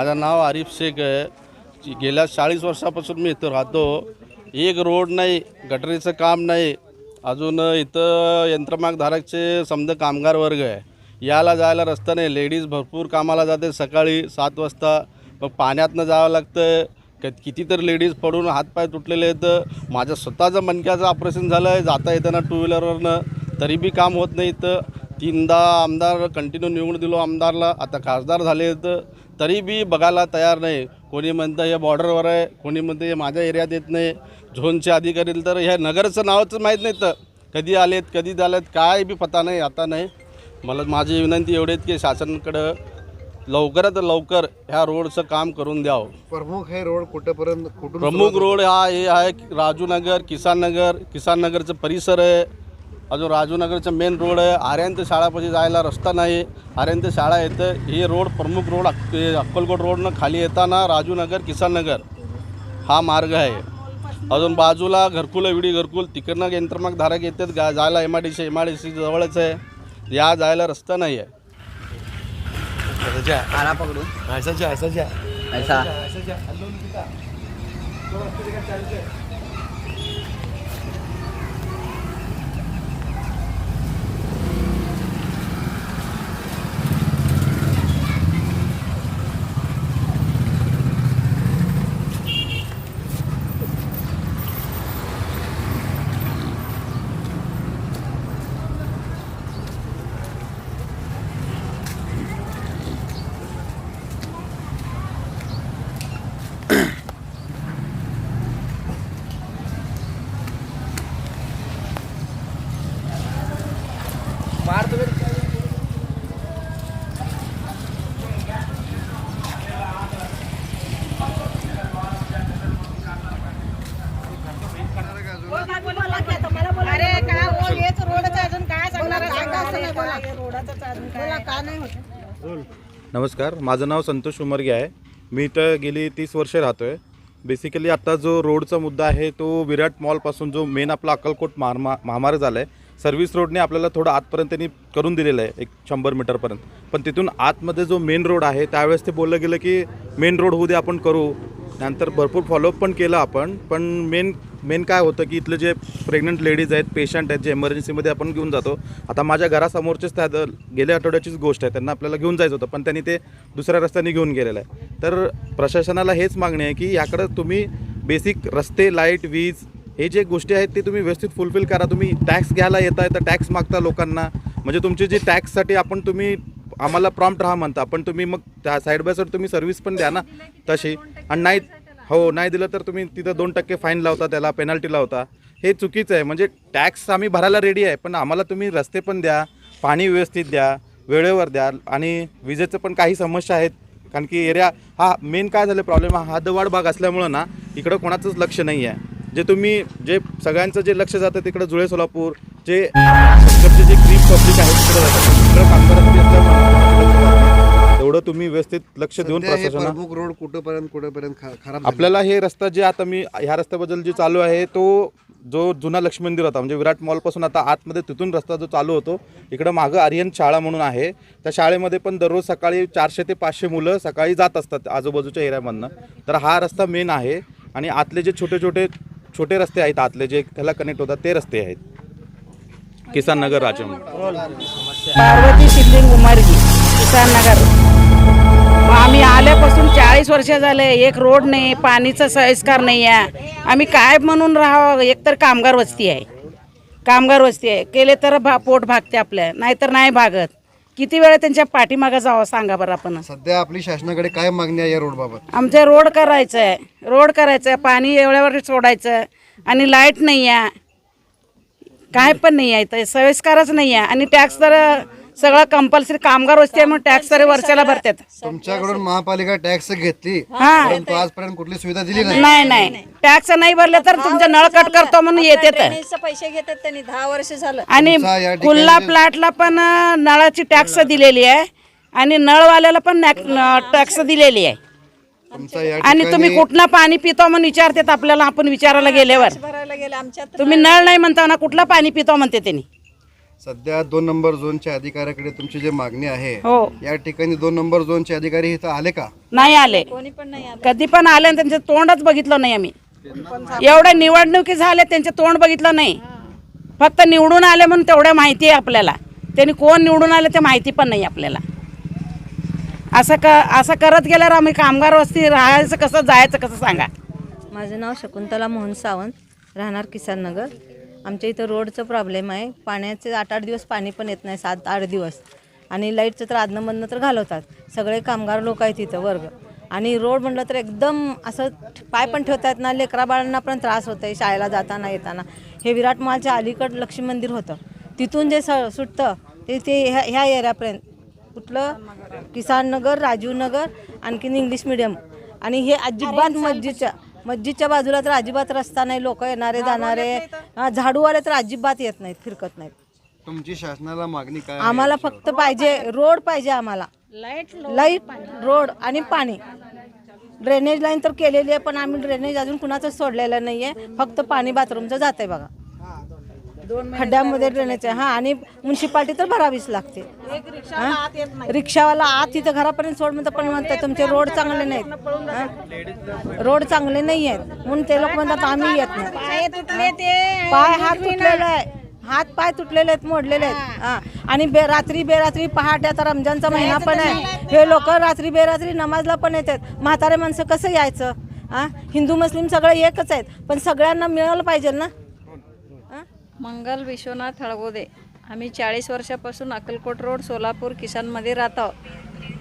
माझं नाव आरिफ शेख आहे. गेल्या चाळीस वर्षापासून मी इथं राहतो. एक रोड नाही गटरीचं काम नाही. अजून इथं यंत्रमागधारकचे समजा कामगार वर्ग आहे. यायला जायला रस्ता नाही. लेडीज भरपूर कामाला जाते सकाळी सात वाजता. मग पाण्यातनं जावं लागतं क कितीतरी लेडीज पडून हातपाय तुटलेले आहेत. माझ्या स्वतःचं मनक्याचं ऑपरेशन झालं आहे जाता येताना टू व्हीलरवरनं. तरी बी काम होत नाही इथं. तीनदा आमदार कंटिन्यू निवडून दिलो आमदारला. आता खासदार झाले आहेत तरी बी बघायला तयार नाही. कोणी म्हणतं हे बॉर्डरवर आहे कोणी म्हणतं हे माझ्या एरियात येत नाही. झोनचे अधिकारी तर ह्या नगरचं नावच माहीत नाही तर. कधी आलेत कधी झालेत काय बी पता नाही आता नाही. मला माझी विनंती एवढी की शासनाकडं लवकरात लवकर ह्या रोडचं काम करून द्यावं. प्रमुख हे रोड कुठेपर्यंत कुठून प्रमुख रोड हा हे आहे राजूनगर किसान नगर. किसान नगरचं परिसर आहे. अजून राजूनगरचं मेन रोड आहे आर्यांत शाळापाशी जायला रस्ता नाही. आर्यांत शाळा येतं हे रोड प्रमुख रोड अक- अक्कलकोट रोडनं खाली येताना राजूनगर किसान नगर हा मार्ग आहे. अजून बाजूला घरकुल विडी घरकुल. तिकडनं यंत्रमाग धारक येतात गा जायला M I D C M I D C जवळच आहे. या जायला रस्ता नाही आहे. आला पकडून ऐसा अरे हो हेच रोडचं अजून काय सांगणार रोडाचं अजून काय? का नाही होत? नमस्कार माझं नाव संतोष उमरगे आहे. मी इथं गेली तीस वर्षे राहतो आहे बेसिकली आता जो रोडचा मुद्दा आहे तो विराट मॉलपासून जो मेन आपला अक्कलकोट मारमा महामार्ग झाला आहे सर्व्हिस रोडने आपल्याला थोडं आतपर्यंत त्यांनी करून दिलेलं आहे एक शंभर मीटरपर्यंत पण तिथून आतमध्ये जो मेन रोड आहे त्यावेळेस ते बोललं गेलं की मेन रोड होऊ दे आपण करू. नंतर भरपूर फॉलोअप पण केलं आपण पण मेन मेन काय होतं की इथले जे प्रेग्नंट लेडीज आहेत पेशंट आहेत जे एमर्जन्सीमध्ये आपण घेऊन जातो. आता माझ्या घरासमोरचेच त्या गेल्या आठवड्याचीच गोष्ट आहे त्यांना आपल्याला घेऊन जायचं होतं पण त्यांनी ते दुसऱ्या रस्त्याने घेऊन गेलेलं आहे. तर प्रशासनाला हेच मागणी आहे की याकडं तुम्ही बेसिक रस्ते लाइट वीज हे जे गोष्टी आहेत ते तुम्ही व्यवस्थित फुलफिल करा. तुम्ही टॅक्स घ्यायला येताय तर टॅक्स मागता लोकांना. म्हणजे तुमची जी टॅक्ससाठी आपण तुम्ही आम्हाला प्रॉम्प्ट राहा म्हणता. पण तुम्ही मग त्या साईड बाय साईड तुम्ही सर्व्हिस पण द्या ना तशी. आणि नाही हो नाही दिलं तर तुम्ही तिथं दोन टक्के फाईन लावता त्याला पेनल्टी लावता. हे चुकीचं आहे. म्हणजे टॅक्स आम्ही भरायला रेडी आहे. पण आम्हाला तुम्ही रस्ते पण द्या पाणी व्यवस्थित द्या वेळेवर द्या. आणि विजेचं पण काही समस्या आहेत. कारण की एरिया हा मेन काय झालं प्रॉब्लेम हा हदवाड भाग असल्यामुळं ना इकडं कोणाचंच लक्ष नाही आहे जे तुम्ही जे सगळ्यांचं जे लक्ष जातं तिकडं जुळे सोलापूर जे तिकडचे जे ग्रीप पब्लिक आहे तिकडे जातात तेवढं तुम्ही व्यवस्थित लक्ष देऊन प्रशासना रोड कुठेपर्यंत कुठेपर्यंत खराब? आपल्याला हे रस्ता जे आता मी ह्या रस्त्याबद्दल जे चालू आहे तो जो जुना लक्ष्मी मंदिर होता म्हणजे विराट मॉलपासून आता आतमध्ये तिथून रस्ता जो चालू होतो इकडं मागं आर्यन शाळा म्हणून आहे. त्या शाळेमध्ये पण दररोज सकाळी चारशे ते पाचशे मुलं सकाळी जात असतात आजूबाजूच्या एरियामधनं. तर हा रस्ता मेन आहे. आणि आतले जे छोटे छोटे छोटे रस्ते आहेत आतले जे त्याला कनेक्ट होतात ते रस्ते आहेत. किसान नगर राजम पार्वती शिंदे उमरगी किसान नगर. मग आम्ही आल्यापासून चाळीस वर्ष झाले एक रोड नाही पाणीचा संस्कार नाही आहे. आम्ही काय म्हणून राहावं? एकतर कामगार वस्ती आहे. कामगार वस्ती आहे. केले तर भा पोट भागते आपल्या नाहीतर नाही भागत. किती वेळा त्यांच्या पाठीमागं जावं सांगा बरं आपण. सध्या आपली शासनाकडे काय मागणी आहे या रोड बाबत? आमचं रोड करायचं आहे रोड करायचं आहे पाणी एवढ्यावर सोडायचं. आणि लाइट नाही आहे काय पण नाही आहे इथं. संस्कारच नाही आहे आणि टॅक्स तर सगळं कंपल्सरी कामगार वस्ती आहे म्हणून टॅक्स तरी वर्षाला भरतात. तुमच्याकडून महापालिका टॅक्स घेतली हा. परंतु आजपर्यंत कुठली सुविधा दिली नाही. नाही नाही. टॅक्स नाही. भरले तर तुमचं नळ कट करतो म्हणून येते तर पैसे घेतात त्यांनी. दहा वर्ष झालं. आणि तुमचा या ठिकाणी खुल्ला प्लॅटला पण अं, नळाची टॅक्स दिलेली आहे. आणि नळवाल्याला पण टॅक्स दिलेली आहे. तुमचा या आणि तुम्ही ठिकाणी कुठलं पाणी पितो म्हणून विचारतात आपल्याला आपण विचारायला गेल्यावर. भरायला गेलं. आमच्यात तुम्ही नळ नाही म्हणता ना कुठलं पाणी पितो म्हणते त्यांनी? सध्या दोन नंबर झोनच्या अधिकाऱ्याकडे तुमची जी मागणी आहे हो. या ठिकाणी दोन नंबर झोनचे अधिकारी इथं आले का? नाही आले. कधी पण आले आणि त्यांचं तोंडच बघितलं नाही आम्ही. एवढ्या निवडणुकी झाल्या त्यांचे तोंड बघितलं नाही. फक्त निवडून आले म्हणून तेवढ्या माहिती आहे आपल्याला. त्यांनी कोण निवडून आले ते माहिती पण नाही आपल्याला. असं क असं करत गेल्यावर आम्ही कामगार वस्ती राहायचं कसं जायचं कसं सांगा? माझं नाव शकुंतला मोहन सावंत राहणार किसान नगर. आमच्या इथं रोडचं प्रॉब्लेम आहे. पाण्याचे आठ आठ दिवस पाणी पण येत नाही सात आठ दिवस. आणि लाईटचं तर आदनमधनं तर घालवतात. सगळे कामगार लोक आहेत इथं वर्ग. आणि रोड म्हटलं तर एकदम असं पाय पण ठेवता येत ना लेकरा बाळांना पण त्रास होत आहे शाळेला जाताना येताना. हे विराट मॉलच्या अलीकड लक्ष्मी मंदिर होतं. तिथून जे स सुटतं ते ते ह्या ह्या एरियापर्यंत. कुठलं? किसान नगर राजीव नगर आणखीन इंग्लिश मिडियम. आणि हे अजिबात मस्जिदच्या मस्जिदच्या बाजूला तर अजिबात रस्ता नाही लोक येणारे जाणारे. हा, झाडूवाले तर अजिबात येत नाहीत फिरकत नाहीत. तुमची शासनाला मागणी काय आम्हाला फक्त पाहिजे रोड पाहिजे आम्हाला. लाइट रोड आणि पाणी. ड्रेनेज लाईन तर केलेली आहे पण आम्ही ड्रेनेज अजून कुणाचं सोडलेलं नाही आहे फक्त पाणी बाथरूमचं जात आहे बघा. खड्ड्यामध्ये ड्रेनेज आहे हा आणि म्युन्सिपाल्टी तर भरावीच लागते. हा? रिक्षावाला आत तिथं घरापर्यंत सोड म्हणतं पण म्हणतात तुमचे रोड चांगले नाहीत? रोड चांगले नाही आहेत म्हणून ते लोक म्हणतात आम्ही येत नाही. पाय तुटले ते. पाय हात तुटलेला आहे हात पाय तुटलेले आहेत मोडलेले आहेत. हा. आणि बे रात्री बेरात्री पहाटे आता रमजानचा महिना पण आहे. हे लोक रात्री बेरात्री नमाजला पण येतात. म्हातारे माणसं कसं यायचं? हा? हिंदू मुस्लिम सगळे एकच आहेत. पण सगळ्यांना मिळालं पाहिजे ना? मंगल विश्वनाथ हळगोदे. आम्ही चाळीस वर्षापासून अक्कलकोट रोड सोलापूर किसानमध्ये राहतो.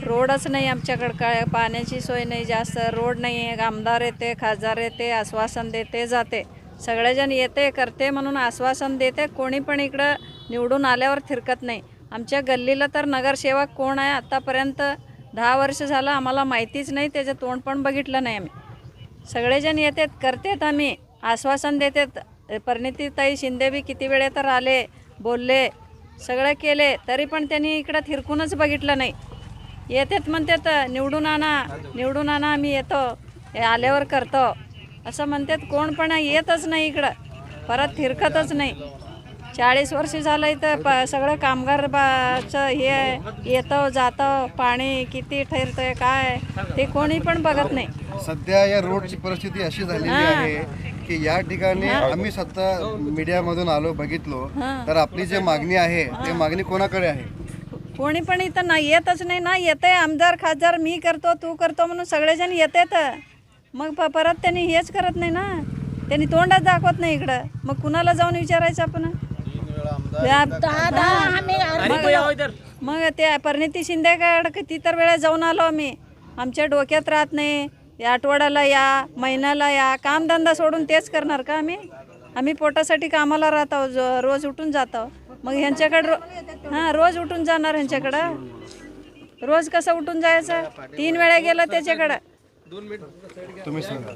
रोडच नाही आमच्याकडं. काय पाण्याची सोय नाही जास्त. रोड नाही आहे आमदार येते खासदार येते आश्वासन देते जाते. सगळेजण येते करते म्हणून आश्वासन देते. कोणी पण इकडं निवडून आल्यावर थिरकत नाही. आमच्या गल्लीला तर नगरसेवक कोण आहे आत्तापर्यंत दहा वर्ष झालं आम्हाला माहितीच नाही. त्याचं तोंड पण बघितलं नाही आम्ही. सगळेजण येतात करतात आम्ही. आश्वासन देतात. परिणितीताई शिंदे बी किती वेळे तर आले बोलले सगळं केले तरी पण त्यांनी इकडं थिरकूनच बघितलं नाही. येतात म्हणतात निवडून आणा निवडून आणा आम्ही येतो हे आल्यावर करतो. असं म्हणतात कोण पण येतच नाही इकडं. परत थिरकतच नाही. चाळीस वर्ष झालं इथं प सगळं कामगार बाचं हे. येतं जातं पाणी किती ठरतंय काय ते कोणी पण बघत नाही. सध्या या रोडची परिस्थिती अशी झालेली आहे की या ठिकाणी आम्ही स्वतः मीडियामधून आलो बघितलो. तर आपली जी मागणी आहे ते मागणी कोणाकडे आहे? कोणी पण इथं नाही येतच नाही ना येते आमदार खासदार मी करतो तू करतो म्हणून सगळेजण येतात. मग प परत त्यांनी हेच करत नाही ना. त्यांनी तोंडच दाखवत नाही इकडं. मग कुणाला जाऊन विचारायचं आपण? मग- मग त्या परिणिती शिंदेकडे किती तर वेळा जाऊन आलो आम्ही. आमच्या डोक्यात राहत नाही. या आठवड्याला या महिन्याला या. कामधंदा सोडून तेच करणार का आम्ही? आम्ही पोटासाठी कामाला राहतो जो- रोज उठून जातो मग ह्यांच्याकडं रो हां रोज उठून जाणार ह्यांच्याकडं. रोज कसं उठून जायचं? तीन वेळा गेलं त्याच्याकडं. तुम्ही सांगा.